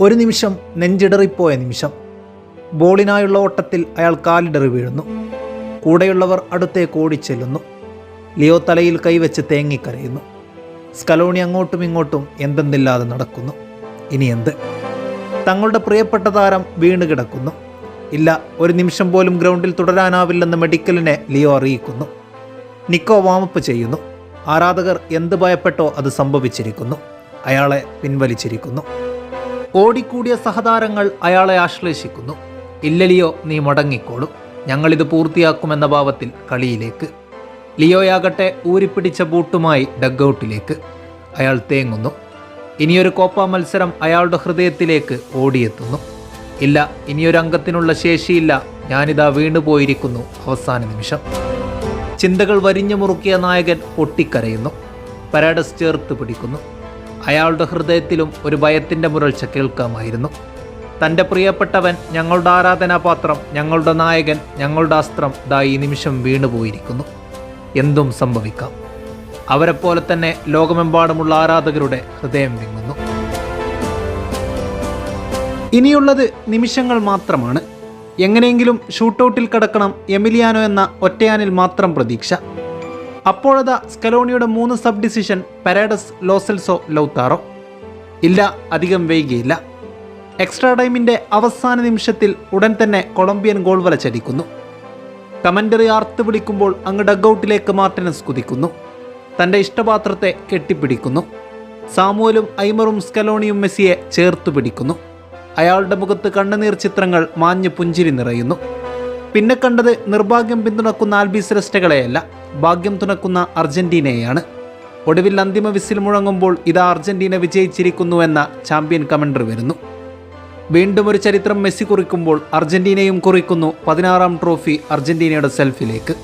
ഒരു നിമിഷം നെഞ്ചിടറിപ്പോയ നിമിഷം. ബോളിനായുള്ള ഓട്ടത്തിൽ അയാൾ കാലിടറി വീഴുന്നു. കൂടെയുള്ളവർ അടുത്തേക്ക് ഓടിച്ചെല്ലുന്നു. ലിയോ തലയിൽ കൈവച്ച് തേങ്ങിക്കരയുന്നു. സ്കലോണി അങ്ങോട്ടും ഇങ്ങോട്ടും എന്തെന്നില്ലാതെ നടക്കുന്നു. ഇനി എന്ത്? തങ്ങളുടെ പ്രിയപ്പെട്ട താരം വീണ് കിടക്കുന്നു. ഇല്ല ഒരു നിമിഷം പോലും ഗ്രൗണ്ടിൽ തുടരാനാവില്ലെന്ന് മെഡിക്കലിനെ ലിയോ അറിയിക്കുന്നു. നിക്കോ വാമപ്പ് ചെയ്യുന്നു. ആരാധകർ എന്ത് ഭയപ്പെട്ടോ അത് സംഭവിച്ചിരിക്കുന്നു. അയാളെ പിൻവലിച്ചിരിക്കുന്നു. ഓടിക്കൂടിയ സഹതാരങ്ങൾ അയാളെ ആശ്ലേഷിക്കുന്നു. ഇല്ലലിയോ നീ മുടങ്ങിക്കോളും. ഞങ്ങളിത് പൂർത്തിയാക്കുമെന്ന ഭാവത്തിൽ കളിയിലേക്ക്. ലിയോയാകട്ടെ ഊരിപ്പിടിച്ച ബൂട്ടുമായി ഡഗ്ഔട്ടിലേക്ക്. അയാൾ തേങ്ങുന്നു. ഇനിയൊരു കോപ്പ മത്സരം അയാളുടെ ഹൃദയത്തിലേക്ക് ഓടിയെത്തുന്നു. ഇല്ല ഇനിയൊരു അംഗത്തിനുള്ള ശേഷിയില്ല. ഞാനിതാ വീണുപോയിരിക്കുന്നു. അവസാന നിമിഷം. ചിന്തകൾ വരിഞ്ഞു മുറുക്കിയ നായകൻ പൊട്ടിക്കരയുന്നു. പരാഡസ് ചേർത്ത് പിടിക്കുന്നു. അയാളുടെ ഹൃദയത്തിലും ഒരു ഭയത്തിന്റെ മുരൾച്ച കേൾക്കാമായിരുന്നു. തന്റെ പ്രിയപ്പെട്ടവൻ ഞങ്ങളുടെ ആരാധനാപാത്രം ഞങ്ങളുടെ നായകൻ ഞങ്ങളുടെ അസ്ത്രം ദാ ഈ നിമിഷം വീണുപോയിരിക്കുന്നു. എന്തും സംഭവിക്കാം. അവരെപ്പോലെ തന്നെ ലോകമെമ്പാടുമുള്ള ആരാധകരുടെ ഹൃദയം വിങ്ങുന്നു. ഇനിയുള്ളത് നിമിഷങ്ങൾ മാത്രമാണ്. എങ്ങനെയെങ്കിലും ഷൂട്ടൗട്ടിൽ കടക്കണം എമിലിയാനോ എന്ന ഒറ്റയാനിൽ മാത്രം പ്രതീക്ഷ. അപ്പോഴതാ സ്കലോണിയുടെ മൂന്ന് sub decision Paredes Lo Celso Lautaro. ഇല്ല അധികം വൈകിയില്ല. എക്സ്ട്രാ ടൈമിന്റെ അവസാന നിമിഷത്തിൽ ഉടൻ തന്നെ കൊളംബിയൻ ഗോൾ വല ചലിക്കുന്നു. കമന്ററി ആർത്ത് വിളിക്കുമ്പോൾ അങ്ങ് ഡഗൌട്ടിലേക്ക് മാർട്ടിനസ് കുതിക്കുന്നു. തന്റെ ഇഷ്ടപാത്രത്തെ കെട്ടിപ്പിടിക്കുന്നു. സാമുവലും ഐമറും സ്കലോണിയും മെസ്സിയെ ചേർത്തു പിടിക്കുന്നു. അയാളുടെ മുഖത്ത് കണ്ണുനീർ ചിത്രങ്ങൾ മാഞ്ഞ് പുഞ്ചിരി നിറയുന്നു. പിന്നെ കണ്ടത് നിർഭാഗ്യം പിന്തുണക്കുന്ന ആൽബിസെലസ്റ്റകളെയല്ല ഭാഗ്യം തുണക്കുന്ന അർജന്റീനയെയാണ്. ഒടുവിൽ അന്തിമ വിസിൽ മുഴങ്ങുമ്പോൾ ഇതാ അർജന്റീന വിജയിച്ചിരിക്കുന്നു എന്ന ചാമ്പ്യൻ കമൻഡർ വരുന്നു. വീണ്ടും ഒരു ചരിത്രം മെസ്സി കുറിക്കുമ്പോൾ അർജന്റീനയും കുറിക്കുന്നു പതിനാറാം ട്രോഫി അർജന്റീനയുടെ സെൽഫിലേക്ക്.